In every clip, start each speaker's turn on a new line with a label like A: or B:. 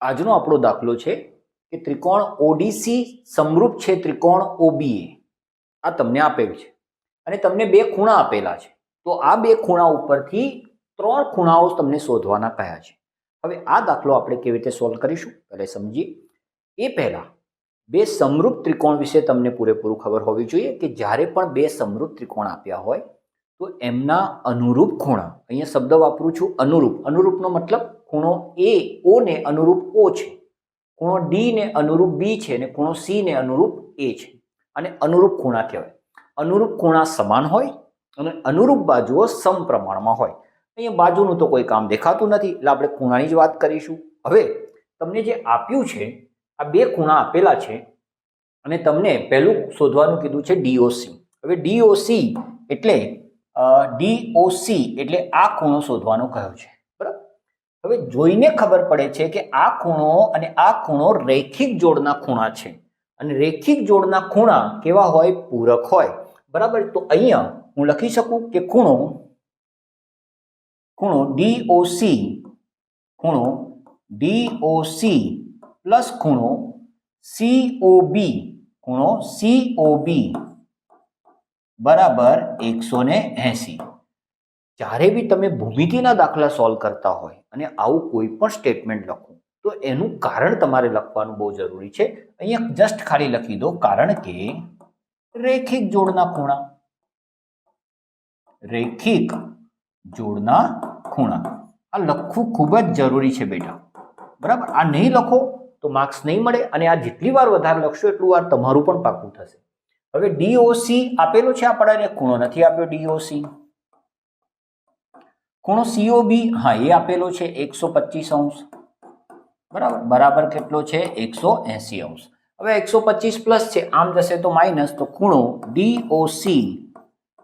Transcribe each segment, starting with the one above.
A: આજનો આપણો દાખલો છે કે ત્રિકોણ ઓડીસી સમરૂપ છે ત્રિકોણ ઓબીએ. આ તમને આપેલ છે. અને તમને બે ખૂણા આપેલા છે. તો આ બે ખૂણા ઉપરથી ત્રણ ખૂણાઓ તમને શોધવાના કહ્યા છે. હવે આ દાખલો આપણે કેવી રીતે સોલ્વ કરીશું? પહેલા સમજીએ. એ પહેલાં બે સમરૂપ ત્રિકોણ વિશે તમને પૂરેપૂરું ખબર હોવી જોઈએ કે જ્યારે પણ બે સમરૂપ ત્રિકોણ આપ્યા હોય તો એમના અનુરૂપ ખૂણા, અહીંયા શબ્દ વાપરું છું અનુરૂપ. અનુરૂપનો મતલબ ખૂણો એ ઓ ને અનુરૂપ ઓ છે. ખૂણો ડી ને અનુરૂપ બી છે અને ખૂણો સી ને અનુરૂપ એ છે. અને અનુરૂપ ખૂણા કહેવાય. અનુરૂપ ખૂણા સમાન હોય અને અનુરૂપ બાજુઓ સમપ્રમાણમાં હોય. અહીંયા બાજુનું તો કોઈ કામ દેખાતું નથી. એટલે આપણે ખૂણાની જ વાત કરીશું. હવે તમને જે આપ્યું છે, આ બે ખૂણા આપેલા છે અને તમને પહેલું શોધવાનું કીધું છે ડીઓસી હવે ડીઓસી એટલે ડીઓસી એટલે આ ખૂણો શોધવાનો કહ્યો છે? હવે જોઈને ખબર પડે છે કે આ ખૂણો અને આ ખૂણો રેખિક જોડના ખૂણા છે. અને રેખિક જોડના ખૂણા કેવા હોય? પૂરક હોય. બરાબર? તો અહીંયા હું લખી શકું કે ખૂણો ખૂણો ડીઓસી ખૂણો ડીઓસી પ્લસ ખૂણો સીઓબી ખૂણો સીઓબી બરાબર એકસો ને એંસી. જ્યારે બી તમે ભૂમિતિના દાખલા સોલ્વ કરતા હોય અને આવું કોઈ પણ સ્ટેટમેન્ટ લખો, તો એનું કારણ તમારે લખવાનું બહુ જરૂરી છે. અહીંયા જસ્ટ ખાલી લખી દો, કારણ કે રેખિક જોડના ખૂણા. રેખિક જોડના ખૂણા. આ લખવું ખૂબ જ જરૂરી છે બેટા. બરાબર? આ નહીં લખો તો માર્ક્સ નહીં મળે અને આ જેટલી વાર વધારે લખશો એટલું વાર તમારું પણ પાકું થશે. હવે ડીઓસી આપેલું છે આપણને ખૂણો નથી આપ્યો ડીઓસી ખૂણો સીઓબી હા, એ આપેલો છે એકસો પચીસ અંશ. બરાબર? બરાબર કેટલો છે? એકસો એંસી અંશ. હવે એકસો પચીસ પ્લસ છે, આમ જશે તો માઇનસ, તો ખૂણો ડીઓસી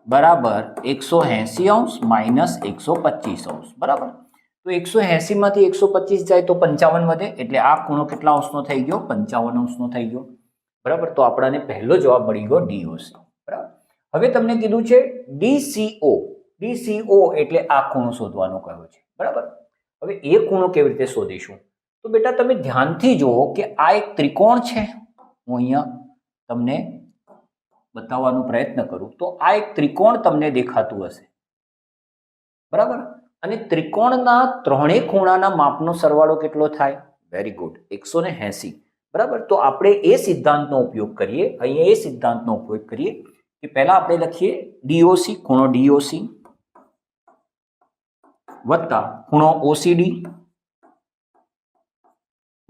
A: બરાબર એકસો એંસી અંશ માઇનસ એકસો પચીસ અંશ. બરાબર? તો એકસો એસીમાંથી એકસો પચીસ જાય તો પંચાવન વધે, એટલે આ ખૂણો કેટલા અંશનો થઈ ગયો? પંચાવન અંશનો થઈ ગયો. બરાબર? તો આપણને પહેલો જવાબ મળી ગયો ડીઓસી બરાબર? હવે તમને કીધું છે ડીસીઓ ડીસીઓ એટલે આ ખૂણો શોધવાનો કહ્યો છે. બરાબર? હવે એ ખૂણો કેવી રીતે શોધીશું? તો બેટા તમે ધ્યાનથી જુઓ કે આ એક ત્રિકોણ છે. હું અહીંયા તમને બતાવવાનો પ્રયત્ન કરું. તો આ એક ત્રિકોણ તમને દેખાતું હશે. બરાબર? અને ત્રિકોણના ત્રણેય ખૂણાના માપનો સરવાળો કેટલો થાય? વેરી ગુડ એકસો ને એંસી. બરાબર? તો આપણે એ સિદ્ધાંતનો ઉપયોગ કરીએ. અહીંયા એ સિદ્ધાંતનો ઉપયોગ કરીએ કે પહેલાં આપણે લખીએ ડીઓસી, ખૂણો ડીઓસી. વત્તા ખૂણો ઓસીડી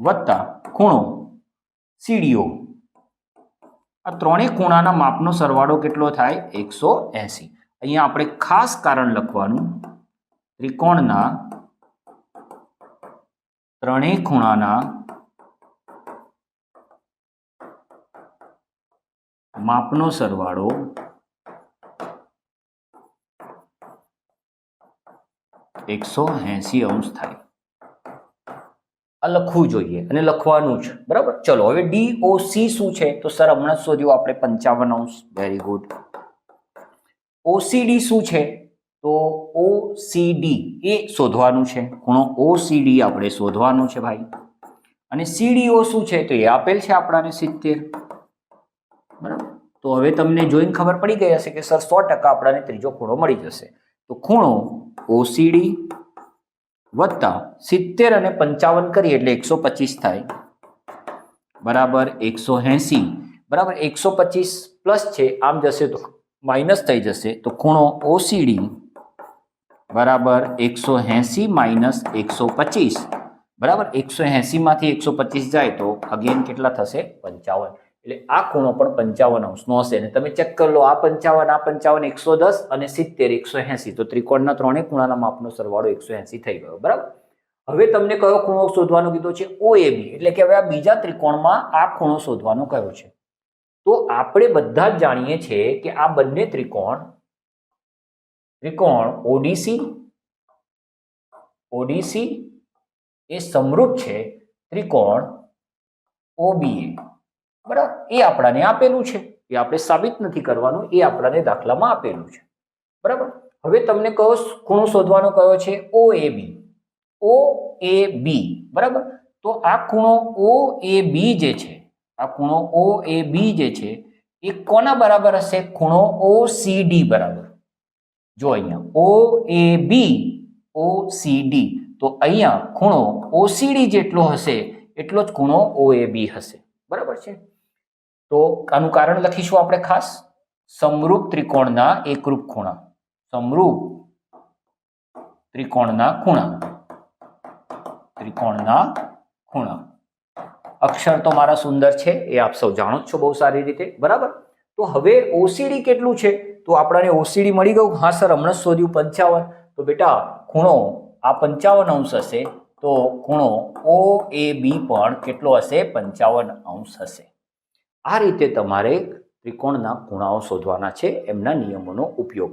A: વત્તા ખૂણો સીડીઓ આ ત્રણેય ખૂણાના માપનો સરવાળો કેટલો થાય? એકસો એંસી. અહીંયા આપણે ખાસ કારણ લખવાનું. ત્રિકોણના ત્રણેય ખૂણાના માપનો સરવાળો એકસો એંસી અંશ થાય. આ લખવું જોઈએ અને લખવાનું જ. બરાબર? ચલો, હવે ડીઓસી શું છે? તો સર, હમણાં શોધ્યું આપણે પંચાવન અંશ. વેરી ગુડ ઓસીડી શું છે? તો ઓસીડી એ શોધવાનું છે. ખૂણો ઓસીડી આપણે શોધવાનું છે ભાઈ. અને સીડીઓ શું છે? તો એ આપેલ છે આપણાને સિત્તેર. બરાબર? તો હવે તમને જોઈને ખબર પડી ગઈ હશે કે સર, સો ટકા આપણાને ત્રીજો ખૂણો મળી જશે. તો ખૂણો ઓસીડી વત્તા સિત્તેર અને પંચાવન કરીએ એટલે એકસો પચીસ થાય. બરાબર એકસો એંસી. બરાબર એકસો પચીસ પ્લસ છે, આમ જશે તો માઇનસ થઈ જશે. તો ખૂણો ઓસીડી બરાબર એકસો એંસી માઇનસ એકસો પચીસ. બરાબર એકસો એંસીમાંથી એકસો પચીસ જાય તો અગેન કેટલા થશે? પંચાવન. એટલે આ ખૂણો પણ પંચાવન અંશનો હશે. અને તમે ચેક કરી લો, આ પંચાવન આ પંચાવન એકસો દસ અને સિત્તેર એકસો એંસી. તો ત્રિકોણના ત્રણેય ખૂણાના માપનો સરવાળો એકસો એંસી થઈ ગયો. બરાબર? હવે તમને કયો ખૂણો શોધવાનો કીધો છે? ઓએબી એટલે કે હવે આ બીજા ત્રિકોણમાં આ ખૂણો શોધવાનો કયો છે? તો આપણે બધા જ જાણીએ છીએ કે આ બંને ત્રિકોણ ત્રિકોણ ઓડીસી ઓડીસી એ સમરૂપ છે ત્રિકોણ ઓબીએ બરાબર? એ આપણાને આપેલું છે. એ આપણે સાબિત નથી કરવાનું, એ આપણાને દાખલામાં આપેલું છે. બરાબર? હવે તમને કહો, ખૂણો શોધવાનો કયો છે? ઓ એ બી ઓ એ બી બરાબર? તો આ ખૂણો ઓ એ બી જે છે, આ ખૂણો ઓ એ બી જે છે, એ કોના બરાબર હશે? ખૂણો ઓ સી ડી બરાબર. જો અહીંયા ઓ એ બી ઓ સી ડી તો અહીંયા ખૂણો ઓસીડી જેટલો હશે, એટલો જ ખૂણો ઓ એ બી હશે. બરાબર છે? તો આનું કારણ લખીશું આપણે ખાસ. સમરૂપ ત્રિકોણના એકરૂપ ખૂણા. સમરૂપ ત્રિકોણના ખૂણા. ત્રિકોણના ખૂણા. અક્ષર તો મારા સુંદર છે, એ આપ સૌ જાણો જ છો બહુ સારી રીતે. બરાબર? તો હવે ઓસીડી કેટલું છે? તો આપણને ઓસીડી મળી ગયું. હા, સર, હમણાં શોધ્યું પંચાવન. તો બેટા, ખૂણો આ પંચાવન અંશ હશે. તો ખૂણો ઓ એ બી પણ કેટલો હશે? પંચાવન અંશ હશે. આ રીતે તમારે ત્રિકોણના ખૂણાઓ શોધવાના છે એમના નિયમોનો ઉપયોગ